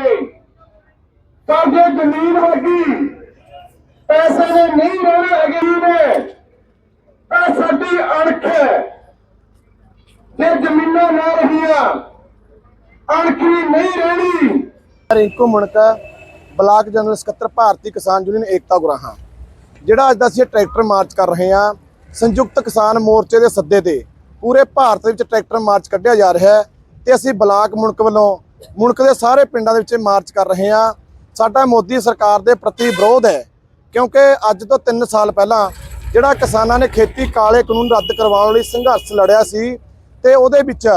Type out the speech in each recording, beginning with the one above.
ਨੇ ਪਰ ਜੇ ਜ਼ਮੀਨ ਵਰਗੀ, ਪੈਸੇ ਨੇ ਨਹੀਂ ਰਹਿਣਾ ਹੈਗੇ ਨੇ, ਤਾਂ ਸਾਡੀ ਅਣਖ ਜੇ ਜ਼ਮੀਨਾਂ ਨਾ ਰਹੀਆਂ, ਅਣਖ ਵੀ ਨਹੀਂ ਰਹਿਣੀ। ਰਿੰਕੂ ਮੁਣਕਾ ਬਲਾਕ ਜਨਰਲ ਸਕੱਤਰ ਭਾਰਤੀ ਕਿਸਾਨ ਯੂਨੀਅਨ ਏਕਤਾ ਗੁਰਾਹਾਂ, ਜਿਹੜਾ ਅੱਜ ਦਾ ਅਸੀਂ ਟਰੈਕਟਰ ਮਾਰਚ ਕਰ ਰਹੇ ਹਾਂ, ਸੰਯੁਕਤ ਕਿਸਾਨ ਮੋਰਚੇ ਦੇ ਸੱਦੇ ਤੇ। ਪੂਰੇ ਭਾਰਤ ਵਿੱਚ ਟਰੈਕਟਰ ਮਾਰਚ ਕੱਢਿਆ ਜਾ ਰਿਹਾ ਹੈ ਤੇ ਅਸੀਂ ਬਲਾਕ ਮੁਣਕ ਵੱਲੋਂ ਮੁਲਕ ਦੇ ਸਾਰੇ ਪਿੰਡਾਂ ਦੇ ਵਿੱਚ ਮਾਰਚ ਕਰ ਰਹੇ ਹਾਂ। ਸਾਡਾ ਮੋਦੀ ਸਰਕਾਰ ਦੇ ਪ੍ਰਤੀ ਵਿਰੋਧ ਹੈ ਕਿਉਂਕਿ ਅੱਜ ਤੋਂ 3 ਸਾਲ ਪਹਿਲਾਂ ਜਿਹੜਾ ਕਿਸਾਨਾਂ ਨੇ ਖੇਤੀ ਕਾਲੇ ਕਾਨੂੰਨ ਰੱਦ ਕਰਵਾਉਣ ਲਈ ਸੰਘਰਸ਼ ਲੜਿਆ ਸੀ ਤੇ ਉਹਦੇ ਵਿੱਚ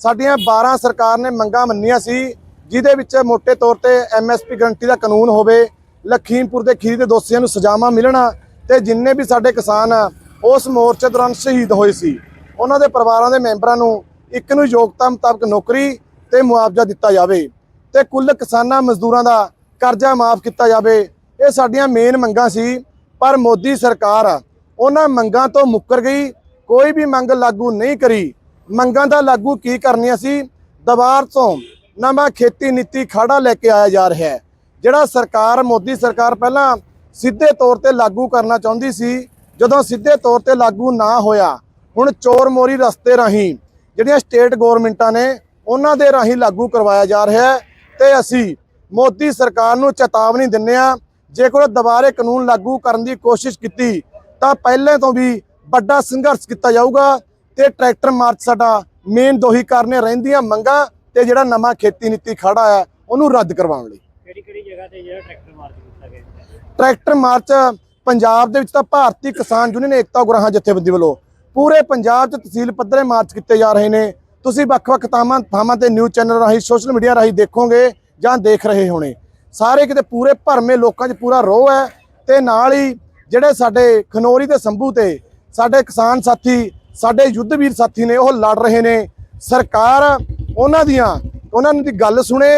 ਸਾਡੀਆਂ 12 ਸਰਕਾਰ ਨੇ ਮੰਗਾਂ ਮੰਨੀਆਂ ਸੀ ਜਿਹਦੇ ਵਿੱਚ ਮੋٹے ਤੌਰ ਤੇ ਐਮਐਸਪੀ ਗਰੰਟੀ ਦਾ ਕਾਨੂੰਨ ਹੋਵੇ ਲਖੀਮਪੁਰ ਦੇ ਖੀਰ ਦੇ ਦੋਸ਼ੀਆਂ ਨੂੰ ਸਜ਼ਾਵਾਂ ਮਿਲਣਾ ਤੇ ਜਿੰਨੇ ਵੀ ਸਾਡੇ ਕਿਸਾਨ ਆ, ਉਸ ਮੋਰਚੇ ਦੌਰਾਨ ਸ਼ਹੀਦ ਹੋਏ ਸੀ ਉਹਨਾਂ ਦੇ ਪਰਿਵਾਰਾਂ ਦੇ ਮੈਂਬਰਾਂ ਨੂੰ ਇੱਕ ਨੂੰ ਯੋਗਤਾ ਮੁਤਾਬਕ ਨੌਕਰੀ ਤੇ ਮੁਆਵਜ਼ਾ ਦਿੱਤਾ ਜਾਵੇ ਤੇ ਕੁੱਲ ਕਿਸਾਨਾਂ ਮਜ਼ਦੂਰਾਂ ਦਾ ਕਰਜ਼ਾ ਮਾਫ ਕੀਤਾ ਜਾਵੇ। ਇਹ ਸਾਡੀਆਂ ਮੇਨ ਮੰਗਾਂ ਸੀ, ਪਰ ਮੋਦੀ ਸਰਕਾਰ ਉਹਨਾਂ ਮੰਗਾਂ ਤੋਂ ਮੁੱਕਰ ਗਈ, ਕੋਈ ਵੀ ਮੰਗ ਲਾਗੂ ਨਹੀਂ ਕਰੀ। ਮੰਗਾਂ ਦਾ ਲਾਗੂ ਕੀ ਕਰਨੀਆਂ ਸੀ? ਦੁਬਾਰ ਤੋਂ ਨਵਾਂ ਖੇਤੀ ਨੀਤੀ ਖਾੜਾ ਲੈ ਕੇ ਆਇਆ ਜਾ ਰਿਹਾ ਹੈ, ਜਿਹੜਾ ਸਰਕਾਰ, ਮੋਦੀ ਸਰਕਾਰ ਪਹਿਲਾਂ ਸਿੱਧੇ ਤੌਰ ਤੇ ਲਾਗੂ ਕਰਨਾ ਚਾਹੁੰਦੀ ਸੀ, ਜਦੋਂ ਸਿੱਧੇ ਤੌਰ ਤੇ ਲਾਗੂ ਨਾ ਹੋਇਆ, ਹੁਣ ਚੋਰ ਮੋਰੀ ਰਸਤੇ ਰਾਹੀਂ ਜਿਹੜੀਆਂ ਸਟੇਟ ਗਵਰਨਮੈਂਟਾਂ ਨੇ ਉਹਨਾਂ ਦੇ ਰਾਹੀਂ ਲਾਗੂ ਕਰਵਾਇਆ ਜਾ ਰਿਹਾ ਹੈ ਤੇ ਅਸੀਂ ਮੋਦੀ ਸਰਕਾਰ ਨੂੰ ਚੇਤਾਵਨੀ ਦਿੰਨੇ ਆ ਜੇਕਰ ਦੁਬਾਰੇ ਕਾਨੂੰਨ ਲਾਗੂ ਕਰਨ ਦੀ ਕੋਸ਼ਿਸ਼ ਕੀਤੀ ਤਾਂ ਪਹਿਲੇ ਤੋਂ ਵੀ ਵੱਡਾ ਸੰਘਰਸ਼ ਕੀਤਾ ਜਾਊਗਾ ਤੇ ਟਰੈਕਟਰ ਮਾਰਚ ਸਾਡਾ ਮੇਨ ਦੋਹੀ ਕਰਨੇ ਰਹਿੰਦੀਆਂ ਮੰਗਾਂ ਤੇ ਜਿਹੜਾ ਨਵਾਂ ਖੇਤੀ ਨੀਤੀ ਖੜਾ ਹੈ ਉਹਨੂੰ ਰੱਦ ਕਰਵਾਉਣ ਲਈ ਕਿਹੜੀ ਕਿਹੜੀ ਜਗ੍ਹਾ ਤੇ ਜਿਹੜਾ ਟਰੈਕਟਰ ਮਾਰਚ ਕੀਤਾ ਗਿਆ? ਟਰੈਕਟਰ ਮਾਰਚ ਪੰਜਾਬ ਦੇ ਵਿੱਚ ਤਾਂ ਭਾਰਤੀ ਕਿਸਾਨ ਯੂਨੀਅਨ ਏਕਤਾ ਗੁਰਾਹਾਂ ਜਥੇਬੰਦੀ ਵੱਲੋਂ ਪੂਰੇ ਪੰਜਾਬ 'ਚ ਤਹਿਸੀਲ ਪੱਧਰੇ ਮਾਰਚ ਕੀਤੇ ਜਾ ਰਹੇ ਨੇ ਤੁਸੀਂ ਵੱਖ-ਵੱਖ ਥਾਵਾਂ ਥਾਵਾਂ ਤੇ ਨਿਊਜ਼ ਚੈਨਲ ਰਾਹੀਂ ਸੋਸ਼ਲ ਮੀਡੀਆ ਰਾਹੀਂ ਦੇਖੋਗੇ ਜਾਂ ਦੇਖ ਰਹੇ ਹੋਣੇ। ਸਾਰੇ ਕਿਤੇ ਪੂਰੇ ਭਰਮੇ ਲੋਕਾਂ 'ਚ ਪੂਰਾ ਰੋਹ ਹੈ ਤੇ ਨਾਲ ਹੀ ਜਿਹੜੇ ਸਾਡੇ ਖਨੋਰੀ ਤੇ ਸੰਭੂ ਤੇ ਸਾਡੇ ਕਿਸਾਨ ਸਾਥੀ, ਸਾਡੇ ਯੁੱਧਵੀਰ ਸਾਥੀ ਨੇ, ਉਹ ਲੜ ਰਹੇ ਨੇ। ਸਰਕਾਰ ਉਹਨਾਂ ਦੀਆਂ, ਉਹਨਾਂ ਦੀ ਗੱਲ ਸੁਣੇ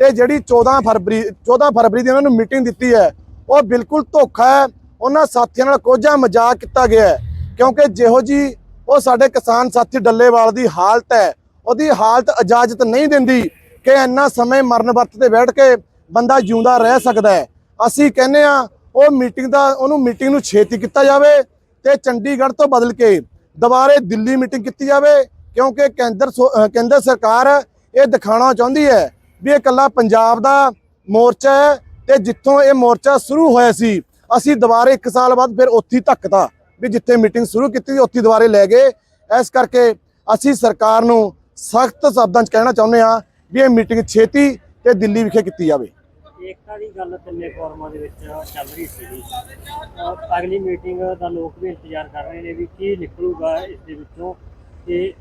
ਤੇ ਜਿਹੜੀ 14 ਫਰਵਰੀ 14 ਫਰਵਰੀ ਦੀ ਉਹਨਾਂ ਨੂੰ ਮੀਟਿੰਗ ਦਿੱਤੀ ਹੈ, ਉਹ ਬਿਲਕੁਲ ਧੋਖਾ ਹੈ। ਉਹਨਾਂ ਸਾਥੀਆਂ ਨਾਲ ਕੋਝਾ ਮਜ਼ਾਕ ਕੀਤਾ ਗਿਆ ਕਿਉਂਕਿ ਜਿਹੋ ਜੀ ਉਹ ਸਾਡੇ ਕਿਸਾਨ ਸਾਥੀ ਡੱਲੇਵਾਲ ਦੀ ਹਾਲਤ ਹੈ। ਉਹਦੀ ਹਾਲਤ ਇਜਾਜ਼ਤ ਨਹੀਂ ਦਿੰਦੀ ਕਿ ਇੰਨਾ ਸਮੇਂ ਮਰਨ ਵਰਤ ਤੇ ਬੈਠ ਕੇ ਬੰਦਾ ਜਿਉਂਦਾ ਰਹਿ ਸਕਦਾ ਹੈ। ਅਸੀਂ ਕਹਿੰਦੇ ਆ ਉਹ ਮੀਟਿੰਗ ਦਾ, ਉਹਨੂੰ ਮੀਟਿੰਗ ਨੂੰ ਛੇਤੀ ਕੀਤਾ ਜਾਵੇ ਤੇ ਚੰਡੀਗੜ੍ਹ ਤੋਂ ਬਦਲ ਕੇ ਦੁਬਾਰੇ ਦਿੱਲੀ ਮੀਟਿੰਗ ਕੀਤੀ ਜਾਵੇ, ਕਿਉਂਕਿ ਕੇਂਦਰ ਸੋ- ਕੇਂਦਰ ਸਰਕਾਰ ਇਹ ਦਿਖਾਉਣਾ ਚਾਹੁੰਦੀ ਹੈ ਵੀ ਇਹ ਇਕੱਲਾ ਪੰਜਾਬ ਦਾ ਮੋਰਚਾ ਹੈ ਤੇ ਜਿੱਥੋਂ ਇਹ ਮੋਰਚਾ ਸ਼ੁਰੂ ਹੋਇਆ ਸੀ, ਅਸੀਂ ਦੁਬਾਰੇ 1 ਸਾਲ ਬਾਅਦ ਫਿਰ ਉੱਥੇ ਹੀ ਧੱਕਤਾ। ਵੀ ਜਿੱਥੇ ਮੀਟਿੰਗ ਸ਼ੁਰੂ ਕੀਤੀ ਸੀ, ਉੱਥੇ ਦੁਬਾਰੇ ਲੈ ਗਏ। ਇਸ ਕਰਕੇ ਅਸੀਂ ਸਰਕਾਰ ਨੂੰ ਸਖਤ ਸ਼ਬਦਾਂ 'ਚ ਕਹਿਣਾ ਚਾਹੁੰਦੇ ਹਾਂ ਵੀ ਇਹ ਮੀਟਿੰਗ ਛੇਤੀ ਤੇ ਦਿੱਲੀ ਵਿਖੇ ਕੀਤੀ ਜਾਵੇ। ਏਕਤਾ ਦੀ ਗੱਲ ਤਿੰਨੇ ਫੋਰਮਾਂ ਦੇ ਵਿੱਚ ਚੱਲ ਰਹੀ ਸੀ ਅਗਲੀ ਮੀਟਿੰਗ ਦਾ ਲੋਕ ਵੀ ਇੰਤਜ਼ਾਰ ਕਰ ਰਹੇ ਨੇ ਵੀ ਕੀ ਨਿਕਲੂਗਾ ਇਸ ਦੇ ਵਿੱਚੋਂ। ਤੇ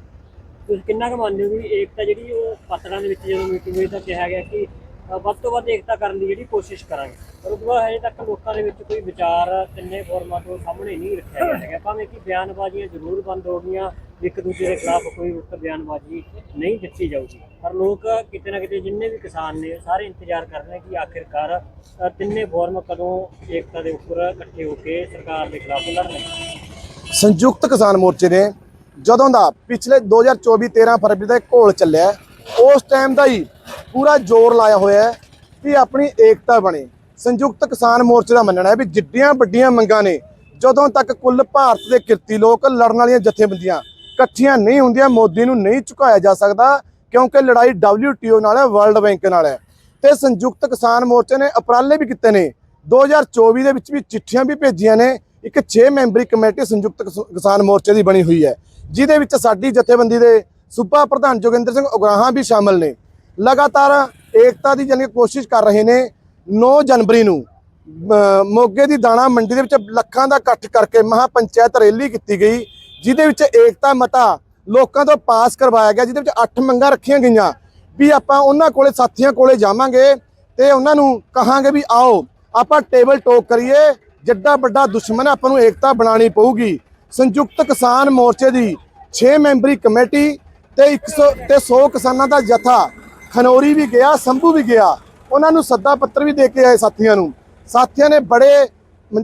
ਤੁਸੀਂ ਕਿੰਨਾ ਕੁ ਮੰਨਦੇ ਹੋ ਵੀ ਏਕਤਾ ਜਿਹੜੀ ਉਹ ਪੱਤਰਾਂ ਦੇ ਵਿੱਚ ਜਦੋਂ ਮੀਟਿੰਗ ਹੋਈ ਤਾਂ ਕਿਹਾ ਗਿਆ ਕਿ ਵੱਧ ਤੋਂ ਵੱਧ ਏਕਤਾ ਕਰਨ ਦੀ ਜਿਹੜੀ ਕੋਸ਼ਿਸ਼ ਕਰਾਂਗੇ? ਪਰ ਉਸ ਹਜੇ ਤੱਕ ਲੋਕਾਂ ਦੇ ਵਿੱਚ ਕੋਈ ਵਿਚਾਰ ਤਿੰਨੇ ਫੋਰਮਾਂ ਤੋਂ ਸਾਹਮਣੇ ਨਹੀਂ ਰੱਖਿਆ ਗਿਆ ਹੈਗਾ। ਭਾਵੇਂ ਕਿ ਬਿਆਨਬਾਜ਼ੀਆਂ ਜ਼ਰੂਰ ਬੰਦ ਹੋ ਗਈਆਂ ਇੱਕ ਦੂਜੇ ਦੇ ਖਿਲਾਫ ਕੋਈ ਉਕਤ ਬਿਆਨਬਾਜ਼ੀ ਨਹੀਂ ਦਿੱਤੀ ਜਾਊਗੀ। ਪਰ ਲੋਕ ਕਿਤੇ ਨਾ ਕਿਤੇ ਜਿੰਨੇ ਵੀ ਕਿਸਾਨ ਨੇ, ਸਾਰੇ ਇੰਤਜ਼ਾਰ ਕਰ ਰਹੇ ਕਿ ਆਖਿਰਕਾਰ ਤਿੰਨੇ ਫੋਰਮ ਕਦੋਂ ਏਕਤਾ ਦੇ ਉੱਪਰ ਇਕੱਠੇ ਹੋ ਕੇ ਸਰਕਾਰ ਦੇ ਖਿਲਾਫ ਲੜਨਗੇ। ਸੰਯੁਕਤ ਕਿਸਾਨ ਮੋਰਚੇ ਨੇ ਜਦੋਂ ਦਾ ਪਿਛਲੇ 2024 13 ਫਰਵਰੀ ਦਾ ਘੋਲ ਚੱਲਿਆ, ਉਸ ਟਾਈਮ ਦਾ ਹੀ ਪੂਰਾ ਜ਼ੋਰ ਲਾਇਆ ਹੋਇਆ ਹੈ ਕਿ ਆਪਣੀ ਏਕਤਾ ਬਣੇ। ਸੰਯੁਕਤ ਕਿਸਾਨ ਮੋਰਚੇ ਦਾ ਮੰਨਣਾ ਹੈ ਵੀ ਜਿੱਡੀਆਂ ਵੱਡੀਆਂ ਮੰਗਾਂ ਨੇ, ਜਦੋਂ ਤੱਕ ਕੁੱਲ ਭਾਰਤ ਦੇ ਕਿਰਤੀ ਲੋਕ ਲੜਨ ਵਾਲੀਆਂ ਜਥੇਬੰਦੀਆਂ ਇਕੱਠੀਆਂ ਨਹੀਂ ਹੁੰਦੀਆਂ, ਮੋਦੀ ਨੂੰ ਨਹੀਂ ਝੁਕਾਇਆ ਜਾ ਸਕਦਾ, ਕਿਉਂਕਿ ਲੜਾਈ WTO ਨਾਲ ਹੈ ਵਰਲਡ ਬੈਂਕ ਨਾਲ ਹੈ। ਤੇ ਸੰਯੁਕਤ ਕਿਸਾਨ ਮੋਰਚੇ ਨੇ ਉਪਰਾਲੇ ਵੀ ਕੀਤੇ ਨੇ। 2024 ਦੇ ਵਿੱਚ ਵੀ ਚਿੱਠੀਆਂ ਵੀ ਭੇਜੀਆਂ ਨੇ, ਇੱਕ 6 ਮੈਂਬਰੀ ਕਮੇਟੀ ਸੰਯੁਕਤ ਕਿਸਾਨ ਮੋਰਚੇ ਦੀ ਬਣੀ ਹੋਈ ਹੈ। ਜਿਹਦੇ ਵਿੱਚ ਸਾਡੀ ਜਥੇਬੰਦੀ ਦੇ ਸੂਬਾ ਪ੍ਰਧਾਨ ਜੋਗਿੰਦਰ ਸਿੰਘ ਉਗਰਾਹਾਂ ਵੀ ਸ਼ਾਮਲ ਨੇ। ਲਗਾਤਾਰ ਏਕਤਾ ਦੀ ਜਾਣੀ ਕੋਸ਼ਿਸ਼ ਕਰ ਰਹੇ ਨੇ 9 ਜਨਵਰੀ ਨੂੰ ਮੋਗੇ ਦੀ ਦਾਣਾ ਮੰਡੀ ਦੇ ਵਿੱਚ ਲੱਖਾਂ ਦਾ ਇਕੱਠ ਕਰਕੇ ਮਹਾ ਪੰਚਾਇਤ ਰੈਲੀ ਕੀਤੀ ਗਈ, ਜਿਹਦੇ ਵਿੱਚ ਏਕਤਾ ਮਤਾ ਲੋਕਾਂ ਤੋਂ ਪਾਸ ਕਰਵਾਇਆ ਗਿਆ, ਜਿਹਦੇ ਵਿੱਚ 8 ਮੰਗਾਂ ਰੱਖੀਆਂ ਗਈਆਂ, ਵੀ ਆਪਾਂ ਉਹਨਾਂ ਕੋਲੇ, ਸਾਥੀਆਂ ਕੋਲੇ ਜਾਵਾਂਗੇ ਤੇ ਉਹਨਾਂ ਨੂੰ ਕਹਾਂਗੇ ਵੀ ਆਓ, ਆਪਾਂ ਟੇਬਲ ਟੋਕ ਕਰੀਏ, ਜਿੱਡਾ ਵੱਡਾ ਦੁਸ਼ਮਣ ਆਪਾਂ ਨੂੰ ਏਕਤਾ ਬਣਾਉਣੀ ਪਊਗੀ। ਸੰਯੁਕਤ ਕਿਸਾਨ ਮੋਰਚੇ ਦੀ 6 ਮੈਂਬਰੀ ਕਮੇਟੀ ਤੇ 100 ਤੇ 100 ਕਿਸਾਨਾਂ ਦਾ ਜਥਾ, ਖਨੌਰੀ ਵੀ ਗਿਆ, ਸੰਭੂ ਵੀ ਗਿਆ ਉਹਨਾਂ ਨੂੰ ਸੱਦਾ ਪੱਤਰ ਵੀ ਦੇ ਕੇ ਆਏ ਸਾਥੀਆਂ ਨੂੰ। ਸਾਥੀਆਂ ਨੇ ਬੜੇ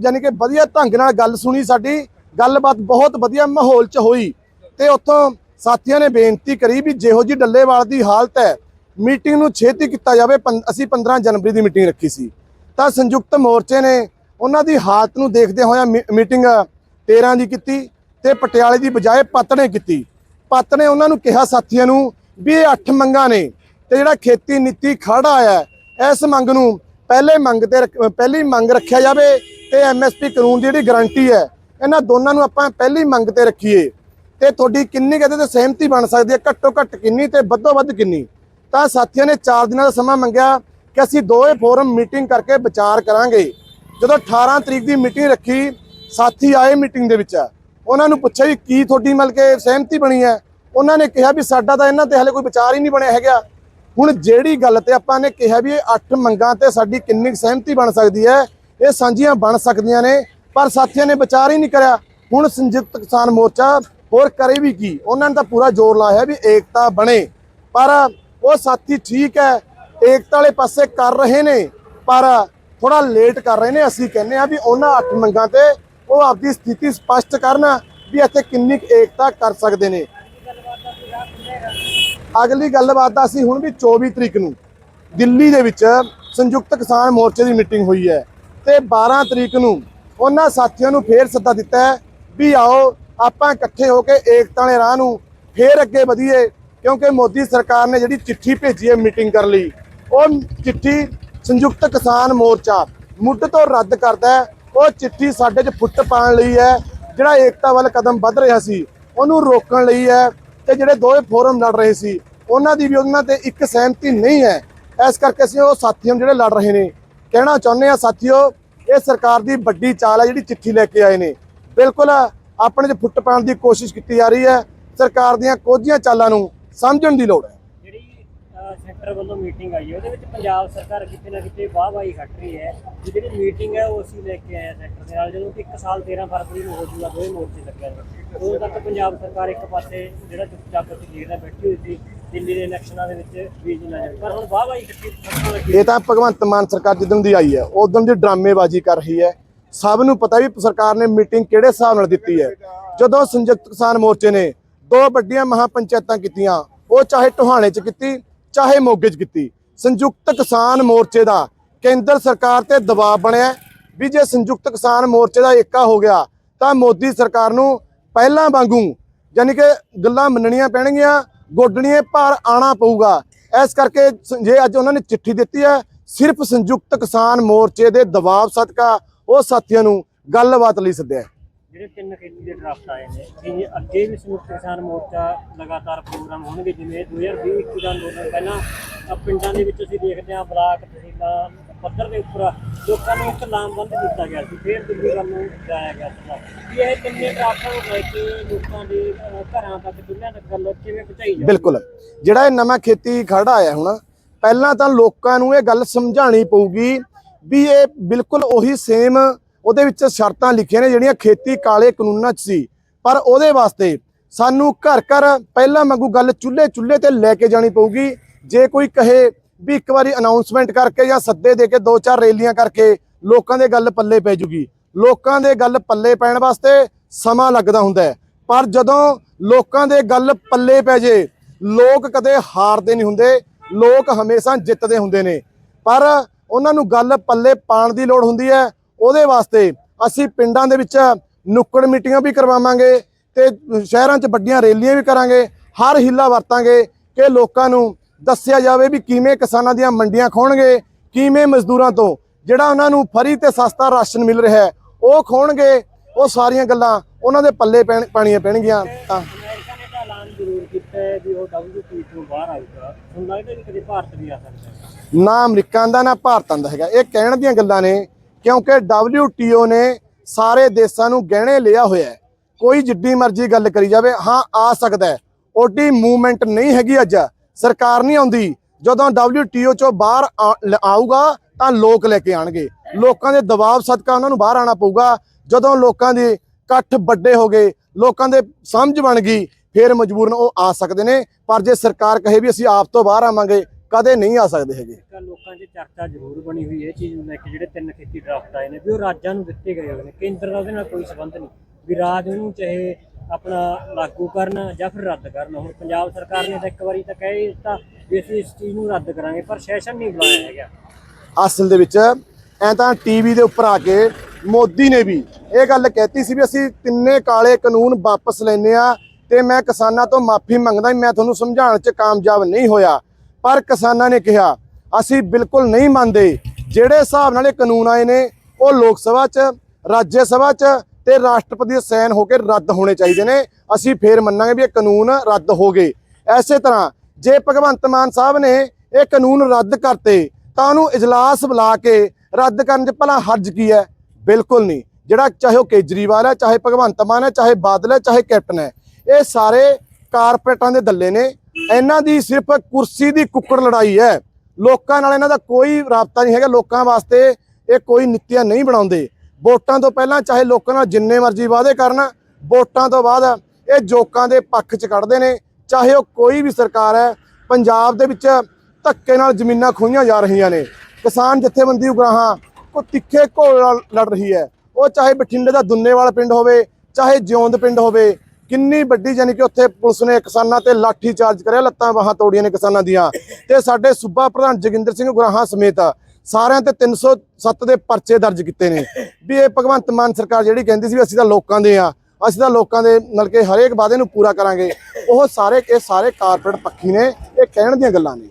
ਯਾਨੀ ਕਿ ਵਧੀਆ ਢੰਗ ਨਾਲ ਗੱਲ ਸੁਣੀ ਸਾਡੀ। ਗੱਲਬਾਤ ਬਹੁਤ ਵਧੀਆ ਮਾਹੌਲ 'ਚ ਹੋਈ। ਤੇ ਉੱਥੋਂ ਸਾਥੀਆਂ ਨੇ ਬੇਨਤੀ ਕਰੀ ਵੀ ਜਿਹੋ ਜੀ ਡੱਲੇਵਾਲ ਦੀ ਹਾਲਤ ਹੈ ਮੀਟਿੰਗ ਨੂੰ ਛੇਤੀ ਕੀਤਾ ਜਾਵੇ। ਪੰ- ਅਸੀਂ 15 ਜਨਵਰੀ ਦੀ ਮੀਟਿੰਗ ਰੱਖੀ ਸੀ। ਤਾਂ ਸੰਯੁਕਤ ਮੋਰਚੇ ਨੇ ਉਹਨਾਂ ਦੀ ਹਾਲਤ ਨੂੰ ਦੇਖਦੇ ਹੋਇਆ ਮੀ- ਮੀਟਿੰਗ 13 ਦੀ ਕੀਤੀ ਤੇ ਪਟਿਆਲੇ ਦੀ ਬਜਾਏ ਪੱਤ ਨੇ ਕੀਤੀ। ਪੱਤ ਨੇ ਉਹਨਾਂ ਨੂੰ ਕਿਹਾ ਸਾਥੀਆਂ ਨੂੰ ਵੀ ਇਹ ਅੱਠ ਮੰਗਾਂ ਨੇ ਤੇ ਜਿਹੜਾ ਖੇਤੀ ਨੀਤੀ ਖੜਾ ਆਇਆ ਹੈ, ਇਸ ਮੰਗ ਨੂੰ ਪਹਿਲੇ ਮੰਗ ਤੇ ਰੱਖ- ਪਹਿਲੀ ਮੰਗ ਰੱਖਿਆ ਜਾਵੇ ਤੇ ਐਮਐਸਪੀ ਕਾਨੂੰਨ ਦੀ ਜਿਹੜੀ ਗਾਰੰਟੀ ਹੈ, ਇਹਨਾਂ ਦੋਨਾਂ ਨੂੰ ਆਪਾਂ ਪਹਿਲੀ ਮੰਗ ਤੇ ਰੱਖੀਏ। ਤੇ ਤੁਹਾਡੀ ਕਿੰਨੀ ਕਹਦੇ ਤੇ ਸਹਿਮਤੀ ਬਣ ਸਕਦੀ ਹੈ? ਘੱਟੋ ਘੱਟ ਕਿੰਨੀ ਤੇ ਵੱਧੋ ਵੱਧ ਕਿੰਨੀ? ਤਾਂ ਸਾਥੀਆਂ ਨੇ 4 ਦਿਨਾਂ ਦਾ ਸਮਾਂ ਮੰਗਿਆ ਕਿ ਅਸੀਂ ਦੋਵੇਂ ਫੋਰਮ ਮੀਟਿੰਗ ਕਰਕੇ ਵਿਚਾਰ ਕਰਾਂਗੇ। ਜਦੋਂ 18 ਤਰੀਕ ਦੀ ਮੀਟਿੰਗ ਰੱਖੀ, ਸਾਥੀ ਆਏ ਮੀਟਿੰਗ ਦੇ ਵਿੱਚ। ਉਹਨਾਂ ਨੂੰ ਪੁੱਛਿਆ ਵੀ ਕੀ ਤੁਹਾਡੀ ਮਿਲ ਕੇ ਸਹਿਮਤੀ ਬਣੀ ਹੈ? ਉਹਨਾਂ ਨੇ ਕਿਹਾ ਵੀ ਸਾਡਾ ਤਾਂ ਇਹਨਾਂ ਤੇ ਹਲੇ ਕੋਈ ਵਿਚਾਰ ਹੀ ਨਹੀਂ ਬਣਿਆ ਹੈਗਾ। ਹੁਣ ਜਿਹੜੀ ਗੱਲ ਤੇ ਆਪਾਂ ਨੇ ਕਿਹਾ ਵੀ ਇਹ ਅੱਠ ਮੰਗਾਂ ਤੇ ਸਾਡੀ ਕਿੰਨੀ ਕੁ ਸਹਿਮਤੀ ਬਣ ਸਕਦੀ ਹੈ, ਇਹ ਸਾਂਝੀਆਂ ਬਣ ਸਕਦੀਆਂ ਨੇ, ਪਰ ਸਾਥੀਆਂ ਨੇ ਵਿਚਾਰ ਹੀ ਨਹੀਂ ਕਰਿਆ। ਹੁਣ ਸੰਯੁਕਤ ਕਿਸਾਨ ਮੋਰਚਾ ਹੋਰ ਕਰੇ ਵੀ ਕੀ? ਉਹਨਾਂ ਨੇ ਤਾਂ ਪੂਰਾ ਜ਼ੋਰ ਲਾਇਆ ਵੀ ਏਕਤਾ ਬਣੇ। ਪਰ ਉਹ ਸਾਥੀ ਠੀਕ ਹੈ, ਏਕਤਾ ਵਾਲੇ ਪਾਸੇ ਕਰ ਰਹੇ ਨੇ, ਪਰ ਥੋੜਾ ਲੇਟ ਕਰ ਰਹੇ ਨੇ, ਅਸੀਂ ਕਹਿੰਦੇ ਆ ਵੀ ਉਹਨਾਂ ਅੱਠ ਮੰਗਾਂ ਤੇ ਉਹ ਆਪਦੀ ਸਥਿਤੀ ਸਪਸ਼ਟ ਕਰਨ ਵੀ ਇੱਥੇ ਕਿੰਨੀ ਕੁ ਏਕਤਾ ਕਰ ਸਕਦੇ ਨੇ। ਅਗਲੀ ਗੱਲਬਾਤ ਦਾ ਅਸੀਂ ਹੁਣ ਵੀ 24 ਤਰੀਕ ਨੂੰ ਦਿੱਲੀ ਦੇ ਵਿੱਚ ਸੰਯੁਕਤ ਕਿਸਾਨ ਮੋਰਚੇ ਦੀ ਮੀਟਿੰਗ ਹੋਈ ਹੈ ਤੇ 12 ਤਰੀਕ ਨੂੰ ਉਹਨਾਂ ਸਾਥੀਆਂ ਨੂੰ ਫੇਰ ਸੱਦਾ ਦਿੱਤਾ ਹੈ ਵੀ ਆਓ ਆਪਾਂ ਇਕੱਠੇ ਹੋ ਕੇ ਏਕਤਾ ਵਾਲੇ ਰਾਹ ਨੂੰ ਫੇਰ ਅੱਗੇ ਵਧੀਏ, ਕਿਉਂਕਿ ਮੋਦੀ ਸਰਕਾਰ ਨੇ ਜਿਹੜੀ ਚਿੱਠੀ ਭੇਜੀ ਹੈ ਮੀਟਿੰਗ ਕਰਨ ਲਈ, ਉਹ ਚਿੱਠੀ ਸੰਯੁਕਤ ਕਿਸਾਨ ਮੋਰਚਾ ਮੁੱਢ ਤੋਂ ਰੱਦ ਕਰਦਾ ਹੈ। ਉਹ ਚਿੱਠੀ ਸਾਡੇ 'ਚ ਫੁੱਟ ਪਾਉਣ ਲਈ ਹੈ, ਜਿਹੜਾ ਏਕਤਾ ਵੱਲ ਕਦਮ ਵੱਧ ਰਿਹਾ ਸੀ, ਉਹਨੂੰ ਰੋਕਣ ਲਈ ਹੈ। ਤੇ ਜਿਹੜੇ ਦੋਵੇਂ ਫੋਰਮ ਲੜ ਰਹੇ ਸੀ, ਉਹਨਾਂ ਦੀ ਵੀ ਉਹਨਾਂ ਤੇ ਇੱਕ ਸਹਿਮਤੀ ਨਹੀਂ ਹੈ। ਇਸ ਕਰਕੇ ਅਸੀਂ ਉਹ ਸਾਥੀਆਂ ਜਿਹੜੇ ਲੜ ਰਹੇ ਨੇ, ਕਹਿਣਾ ਚਾਹੁੰਦੇ ਆ ਸਾਥੀਓ, ਇਹ ਸਰਕਾਰ ਦੀ ਵੱਡੀ ਚਾਲ ਹੈ ਜਿਹੜੀ ਚਿੱਠੀ ਲੈ ਕੇ ਆਏ ਨੇ। ਬਿਲਕੁਲ ਆਪਣੇ 'ਚ ਫੁੱਟ ਪਾਉਣ ਦੀ ਕੋਸ਼ਿਸ਼ ਕੀਤੀ ਜਾ ਰਹੀ ਹੈ। ਸਰਕਾਰ ਦੀਆਂ ਕੋਝੀਆਂ ਚਾਲਾਂ ਨੂੰ ਸਮਝਣ ਦੀ ਲੋੜ ਹੈ। ਜਿਹੜੀ ਵੱਲੋਂ ਮੀਟਿੰਗ ਆਈ ਹੈ। ਉਹਦੇ ਵਿੱਚ ਪੰਜਾਬ ਸਰਕਾਰ ਕਿਤੇ ਨਾ ਕਿਤੇ ਵਾਹਵਾਹੀ ਖੱਟ ਰਹੀ ਹੈ। ਵੀ ਜਿਹੜੀ ਮੀਟਿੰਗ ਹੈ, ਉਹ ਅਸੀਂ ਲੈ ਕੇ ਆਏ ਹਾਂ ਦੇ ਨਾਲ। ਜਦੋਂ ਕਿ ਇੱਕ ਸਾਲ 13 ਫਰਵਰੀ ਨੂੰ ਹੋ ਜੂਗਾ, ਦੋਵੇਂ ਮੋਰਚੇ ਲੱਗਿਆ ਉਦੋਂ ਤੱਕ ਪੰਜਾਬ ਸਰਕਾਰ ਇੱਕ ਪਾਸੇ ਜਿਹੜਾ ਚੁੱਪਚਾਪ ਅਸੀਂ ਦੇਖਦਾ ਬੈਠੀ ਹੋਈ ਸੀ, ਦਿੱਲੀ ਦੇ ਇਲੈਕਸ਼ਨਾਂ ਦੇ ਵਿੱਚ ਬੀਜ ਨਾ ਜਾਵੇ ਪਰ ਹੁਣ ਵਾਹਵਾਹੀ ਖੱਟੀ ਇਹ ਤਾਂ ਭਗਵੰਤ ਮਾਨ ਸਰਕਾਰ ਜਿੱਦਣ ਦੀ ਆਈ ਹੈ, ਉਦੋਂ ਦੀ ਡਰਾਮੇਬਾਜ਼ੀ ਕਰ ਰਹੀ ਹੈ। ਸਭ ਨੂੰ ਪਤਾ ਵੀ ਸਰਕਾਰ ਨੇ ਮੀਟਿੰਗ ਕਿਹੜੇ ਹਿਸਾਬ ਨਾਲ ਦਿੱਤੀ ਹੈ। ਜਦੋਂ ਸੰਯੁਕਤ ਕਿਸਾਨ ਮੋਰਚੇ ਨੇ ਦੋ ਵੱਡੀਆਂ ਮਹਾ ਪੰਚਾਇਤਾਂ ਕੀਤੀਆਂ, ਉਹ ਚਾਹੇ ਟੋਹਾਣੇ 'ਚ ਕੀਤੀ ਚਾਹੇ ਮੋਗੇ 'ਚ ਕੀਤੀ। ਸੰਯੁਕਤ ਕਿਸਾਨ ਮੋਰਚੇ ਦਾ ਕੇਂਦਰ ਸਰਕਾਰ ਤੇ ਦਬਾਅ ਬਣਿਆ। ਵੀ ਜੇ ਸੰਯੁਕਤ ਕਿਸਾਨ ਮੋਰਚੇ ਦਾ ਏਕਾ ਹੋ ਗਿਆ, ਤਾਂ ਮੋਦੀ ਸਰਕਾਰ ਨੂੰ ਪਹਿਲਾਂ ਵਾਂਗੂ ਯਾਨੀ ਕਿ ਗੱਲਾਂ ਮੰਨਣੀਆਂ ਪੈਣਗੀਆਂ ਗੋਡਣੀਆਂ ਭਾਰ ਆਣਾ ਪਊਗਾ। ਇਸ ਕਰਕੇ ਜੇ ਅੱਜ ਉਹਨਾਂ ਨੇ ਚਿੱਠੀ ਦਿੱਤੀ ਹੈ, ਸਿਰਫ ਸੰਯੁਕਤ ਕਿਸਾਨ ਮੋਰਚੇ ਦੇ ਦਬਾਅ ਸਦਕਾ ਉਹ ਸਾਥੀਆਂ ਨੂੰ ਗੱਲਬਾਤ ਲਈ ਸੱਦਿਆ ਜਿਹੜੇ ਤਿੰਨ ਖੇਤੀ ਦੇ ਡਰਾਫਟ ਆਏ ਨੇ ਕਿ ਅੱਗੇ ਵੀ ਸੰਯੁਕਤ ਕਿਸਾਨ ਮੋਰਚਾ ਲਗਾਤਾਰ ਪ੍ਰੋਗਰਾਮ ਹੋਣਗੇ, ਜਿਵੇਂ 2020 ਦਾ ਅੰਦੋਲਨ ਪਹਿਲਾਂ ਪਿੰਡਾਂ ਦੇ ਵਿੱਚ ਅਸੀਂ ਦੇਖਦੇ ਹਾਂ ਬਲਾਕ, ਤਹਿਸੀਲਾਂ, ਪੱਧਰ ਦੇ ਉੱਪਰ ਲੋਕਾਂ ਨੂੰ ਇੱਕ ਲਾਮਬੰਦ ਕੀਤਾ ਗਿਆ ਸੀ, ਫਿਰ ਦਿੱਲੀ ਵੱਲ ਨੂੰ ਜਾਇਆ ਗਿਆ ਸੀ ਇਹ ਤਿੰਨੇ ਡਰਾਫਟਾਂ ਨੂੰ ਲੈ ਕੇ ਲੋਕਾਂ ਦੇ ਘਰਾਂ ਤੱਕ ਚੁੱਲ੍ਹਿਆਂ ਤੱਕ ਗੱਲ ਕਿਵੇਂ ਪਹੁੰਚਾਈ ਜਾਵੇ? ਬਿਲਕੁਲ। ਜਿਹੜਾ ਇਹ ਨਵਾਂ ਖੇਤੀ ਖੜਾ ਆਇਆ ਹੁਣ, ਪਹਿਲਾਂ ਤਾਂ ਲੋਕਾਂ ਨੂੰ ਇਹ ਗੱਲ ਸਮਝਾਣੀ ਪਊਗੀ ਵੀ ਇਹ ਬਿਲਕੁਲ ਉਹੀ ਸੇਮ ਉਹਦੇ ਵਿੱਚ ਸ਼ਰਤਾਂ ਲਿਖੀਆਂ ਨੇ ਜਿਹੜੀਆਂ ਖੇਤੀ ਕਾਲੇ ਕਾਨੂੰਨਾਂ 'ਚ ਸੀ। ਪਰ ਉਹਦੇ ਵਾਸਤੇ ਸਾਨੂੰ ਘਰ ਘਰ ਪਹਿਲਾਂ ਵਾਂਗੂ ਗੱਲ ਚੁੱਲ੍ਹੇ ਚੁੱਲ੍ਹੇ ਤੇ ਲੈ ਕੇ ਜਾਣੀ ਪਊਗੀ। ਜੇ ਕੋਈ ਕਹੇ ਵੀ ਇੱਕ ਵਾਰੀ ਅਨਾਉਂਸਮੈਂਟ ਕਰਕੇ ਜਾਂ ਸੱਦੇ ਦੇ ਕੇ ਦੋ ਚਾਰ ਰੈਲੀਆਂ ਕਰਕੇ ਲੋਕਾਂ ਦੇ ਗੱਲ ਪੱਲੇ ਪੈ ਜੂਗੀ। ਲੋਕਾਂ ਦੇ ਗੱਲ ਪੱਲੇ ਪੈਣ ਵਾਸਤੇ ਸਮਾਂ ਲੱਗਦਾ ਹੁੰਦਾ ਪਰ ਜਦੋਂ ਲੋਕਾਂ ਦੇ ਗੱਲ ਪੱਲੇ ਪੈ ਜੇ, ਲੋਕ ਕਦੇ ਹਾਰਦੇ ਨਹੀਂ ਹੁੰਦੇ, ਲੋਕ ਹਮੇਸ਼ਾ ਜਿੱਤਦੇ ਹੁੰਦੇ ਨੇ। ਪਰ ਉਹਨਾਂ ਨੂੰ ਗੱਲ ਪੱਲੇ ਪਾਣ ਦੀ ਲੋੜ ਹੁੰਦੀ ਹੈ। ਉਹਦੇ ਵਾਸਤੇ ਅਸੀਂ ਪਿੰਡਾਂ ਦੇ ਵਿੱਚ ਨੁੱਕੜ ਮੀਟਿੰਗਾਂ ਵੀ ਕਰਵਾਵਾਂਗੇ ਤੇ ਸ਼ਹਿਰਾਂ 'ਚ ਵੱਡੀਆਂ ਰੈਲੀਆਂ ਵੀ ਕਰਾਂਗੇ ਹਰ ਹਿੱਲਾ ਵਰਤਾਂਗੇ ਕਿ ਲੋਕਾਂ ਨੂੰ ਦੱਸਿਆ ਜਾਵੇ ਵੀ ਕਿਵੇਂ ਕਿਸਾਨਾਂ ਦੀਆਂ ਮੰਡੀਆਂ ਖੋਣਗੇ ਕਿਵੇਂ ਮਜ਼ਦੂਰਾਂ ਤੋਂ ਜਿਹੜਾ ਉਹਨਾਂ ਨੂੰ ਫਰੀ ਤੇ ਸਸਤਾ ਰਾਸ਼ਨ ਮਿਲ ਰਿਹਾ ਹੈ ਉਹ ਖੋਣਗੇ ਉਹ ਸਾਰੀਆਂ ਗੱਲਾਂ ਉਹਨਾਂ ਦੇ ਪੱਲੇ ਪੈਣ ਪਾਣੀਆਂ ਪੈਣਗੀਆਂ ਤਾਂ। ਅਮਰੀਕਾ ਨੇ ਤਾਂ ਐਲਾਨ ਜ਼ਰੂਰ ਕੀਤਾ ਹੈ ਵੀ ਉਹ WTO ਤੋਂ ਬਾਹਰ ਆਊਗਾ ਹੁਣ ਲੱਗਦਾ ਵੀ ਕਦੇ ਭਾਰਤ ਵੀ ਆ ਸਕਦਾ ਹੈ ਨਾ ਅਮਰੀਕਾ ਦਾ ਨਾ ਭਾਰਤਾਂ ਦਾ ਹੈਗਾ। ਇਹ ਕਹਿਣ ਦੀਆਂ ਗੱਲਾਂ ਨੇ ਕਿਉਂਕਿ WTO ਨੇ ਸਾਰੇ ਦੇਸ਼ਾਂ ਨੂੰ ਗਹਿਣੇ ਲਿਆ ਹੋਇਆ ਹੈ। ਕੋਈ ਜਿੱਡੀ ਮਰਜ਼ੀ ਗੱਲ ਕਰੀ ਜਾਵੇ, ਹਾਂ, ਆ ਸਕਦਾ ਹੈ। ਓਡੀ ਮੂਵਮੈਂਟ ਨਹੀਂ ਹੈਗੀ ਅੱਜ। ਸਰਕਾਰ ਨਹੀਂ ਆਉਂਦੀ। ਜਦੋਂ WTO ਚੋਂ ਬਾਹਰ ਆ- ਲ- ਆਊਗਾ, ਤਾਂ ਲੋਕ ਲੈ ਕੇ ਆਣਗੇ। ਲੋਕਾਂ ਦੇ ਦਬਾਅ ਸਦਕਾ ਉਹਨਾਂ ਨੂੰ ਬਾਹਰ ਆਣਾ ਪਊਗਾ। ਜਦੋਂ ਲੋਕਾਂ ਦੇ ਇਕੱਠ ਵੱਡੇ ਹੋ ਗਏ, ਲੋਕਾਂ ਦੇ ਸਮਝ ਬਣ ਗਈ, ਫਿਰ ਮਜਬੂਰਨ ਉਹ ਆ ਸਕਦੇ ਨੇ। ਪਰ ਜੇ ਸਰਕਾਰ ਕਹੇ ਵੀ ਅਸੀਂ ਆਪ ਤੋਂ ਬਾਹਰ ਆਵਾਂਗੇ ਕਦੇ ਨਹੀਂ ਆ ਸਕਦੇ ਹੈਗੇ। ਲੋਕਾਂ 'ਚ ਚਰਚਾ ਜ਼ਰੂਰ ਬਣੀ ਹੋਈ ਹੈ ਇਹ ਚੀਜ਼ ਨੂੰ ਲੈ ਕੇ ਜਿਹੜੇ ਤਿੰਨ ਖੇਤੀ ਡਰਾਫਟ ਆਏ ਨੇ ਵੀ ਉਹ ਰਾਜਾਂ ਨੂੰ ਦਿੱਤੇ ਗਏ ਹੋਏ ਨੇ। ਕੇਂਦਰ ਦਾ ਉਹਦੇ ਨਾਲ ਕੋਈ ਸੰਬੰਧ ਨਹੀਂ। ਵੀ ਰਾਜ ਉਹਨੂੰ ਚਾਹੇ ਆਪਣਾ ਲਾਗੂ ਕਰਨ ਜਾਂ ਫਿਰ ਰੱਦ ਕਰਨ। ਹੁਣ ਪੰਜਾਬ ਸਰਕਾਰ ਨੇ ਤਾਂ ਇੱਕ ਵਾਰੀ ਤਾਂ ਕਹਿ ਦਿੱਤਾ ਵੀ ਅਸੀਂ ਇਸ ਚੀਜ਼ ਨੂੰ ਰੱਦ ਕਰਾਂਗੇ ਪਰ ਸੈਸ਼ਨ ਨਹੀਂ ਬੁਲਾਇਆ ਹੈਗਾ। ਅਸਲ ਦੇ ਵਿੱਚ ਐ ਤਾਂ ਟੀਵੀ ਦੇ ਉੱਪਰ ਆ ਕੇ ਮੋਦੀ ਨੇ ਵੀ ਇਹ ਗੱਲ ਕਹਿਤੀ ਸੀ ਵੀ ਅਸੀਂ ਤਿੰਨੇ ਕਾਲੇ ਕਾਨੂੰਨ ਵਾਪਸ ਲੈਨੇ ਆ ਤੇ ਮੈਂ ਕਿਸਾਨਾਂ ਤੋਂ ਮਾਫੀ ਮੰਗਦਾ ਮੈਂ ਤੁਹਾਨੂੰ ਸਮਝਾਉਣ 'ਚ ਕਾਮਯਾਬ ਨਹੀਂ ਹੋਇਆ। ਪਰ ਕਿਸਾਨਾਂ ਨੇ ਕਿਹਾ, ਅਸੀਂ ਬਿਲਕੁਲ ਨਹੀਂ ਮੰਨਦੇ। ਜਿਹੜੇ ਹਿਸਾਬ ਨਾਲ ਇਹ ਕਾਨੂੰਨ ਆਏ ਨੇ, ਉਹ ਲੋਕ ਸਭਾ 'ਚ, ਰਾਜ ਸਭਾ 'ਚ ਤੇ ਰਾਸ਼ਟਰਪਤੀ ਦੇ ਸਾਈਨ ਹੋ ਕੇ ਰੱਦ ਹੋਣੇ ਚਾਹੀਦੇ ਨੇ। ਅਸੀਂ ਫੇਰ ਮੰਨਾਂਗੇ ਵੀ ਇਹ ਕਾਨੂੰਨ ਰੱਦ ਹੋ ਗਏ। ਐਸੇ ਤਰ੍ਹਾਂ, ਜੇ ਭਗਵੰਤ ਮਾਨ ਸਾਹਿਬ ਨੇ ਇਹ ਕਾਨੂੰਨ ਰੱਦ ਕਰਤੇ, ਤਾਂ ਉਹਨੂੰ ਇਜਲਾਸ ਬੁਲਾ ਕੇ ਰੱਦ ਕਰਨ 'ਚ ਭਲਾ ਹਰਜ ਕੀ ਹੈ? ਬਿਲਕੁਲ ਨਹੀਂ। ਜਿਹੜਾ ਚਾਹੇ ਉਹ ਕੇਜਰੀਵਾਲ ਹੈ, ਚਾਹੇ ਭਗਵੰਤ ਮਾਨ ਹੈ, ਚਾਹੇ ਬਾਦਲ ਹੈ, ਚਾਹੇ ਕੈਪਟਨ ਹੈ, ਇਹ ਸਾਰੇ ਕਾਰਪੋਰੇਟਾਂ ਦੇ ਦੱਲੇ ਨੇ। ਇਹਨਾਂ ਦੀ ਸਿਰਫ ਕੁਰਸੀ ਦੀ ਕੁੱਕੜ ਲੜਾਈ ਹੈ। ਲੋਕਾਂ ਨਾਲ ਇਹਨਾਂ ਦਾ ਕੋਈ ਰਾਬਤਾ ਨਹੀਂ ਹੈਗਾ। ਲੋਕਾਂ ਵਾਸਤੇ ਇਹ ਕੋਈ ਨੀਤੀਆਂ ਨਹੀਂ ਬਣਾਉਂਦੇ। ਵੋਟਾਂ ਤੋਂ ਪਹਿਲਾਂ ਚਾਹੇ ਲੋਕਾਂ ਨਾਲ ਜਿੰਨੇ ਮਰਜ਼ੀ ਵਾਅਦੇ ਕਰਨ, ਵੋਟਾਂ ਤੋਂ ਬਾਅਦ ਇਹ ਜੋਕਾਂ ਦੇ ਪੱਖ 'ਚ ਕੱਢਦੇ ਨੇ। ਚਾਹੇ ਉਹ ਕੋਈ ਵੀ ਸਰਕਾਰ ਹੈ, ਪੰਜਾਬ ਦੇ ਵਿੱਚ ਧੱਕੇ ਨਾਲ ਜ਼ਮੀਨਾਂ ਖੋਹੀਆਂ ਜਾ ਰਹੀਆਂ ਨੇ। ਕਿਸਾਨ ਜਥੇਬੰਦੀ ਉਗਰਾਹਾਂ ਕੋ ਤਿੱਖੇ ਘੋਲ ਲੜ ਰਹੀ ਹੈ। ਉਹ ਚਾਹੇ ਬਠਿੰਡੇ ਦਾ ਦੁੰਨੇਵਾਲ ਪਿੰਡ ਹੋਵੇ, ਚਾਹੇ ਜਿਉਂਦ ਪਿੰਡ ਹੋਵੇ ਕਿੰਨੀ ਵੱਡੀ ਯਾਨੀ ਕਿ ਉੱਥੇ ਪੁਲਿਸ ਨੇ ਕਿਸਾਨਾਂ ਤੇ ਲਾਠੀ ਚਾਰਜ ਕਰਿਆ, ਲੱਤਾਂ ਬਾਹਾਂ ਤੋੜੀਆਂ ਨੇ ਕਿਸਾਨਾਂ ਦੀਆਂ। ਤੇ ਸਾਡੇ ਸੂਬਾ ਪ੍ਰਧਾਨ ਜੋਗਿੰਦਰ ਸਿੰਘ ਗੁਰਾਹਾਂ ਸਮੇਤ ਸਾਰਿਆਂ ਤੇ 307 ਦੇ ਪਰਚੇ ਦਰਜ ਕੀਤੇ ਨੇ। ਵੀ ਇਹ ਭਗਵੰਤ ਮਾਨ ਸਰਕਾਰ ਜਿਹੜੀ ਕਹਿੰਦੀ ਸੀ ਵੀ ਅਸੀਂ ਤਾਂ ਲੋਕਾਂ ਦੇ ਆ ਅਸੀਂ ਤਾਂ ਲੋਕਾਂ ਦੇ ਨਾਲ ਕਿ ਹਰੇਕ ਵਾਅਦੇ ਨੂੰ ਪੂਰਾ ਕਰਾਂਗੇ। ਉਹ ਸਾਰੇ, ਇਹ ਸਾਰੇ ਕਾਰਪੋਰੇਟ ਪੱਖੀ ਨੇ, ਇਹ ਕਹਿਣ ਦੀਆਂ ਗੱਲਾਂ ਨੇ।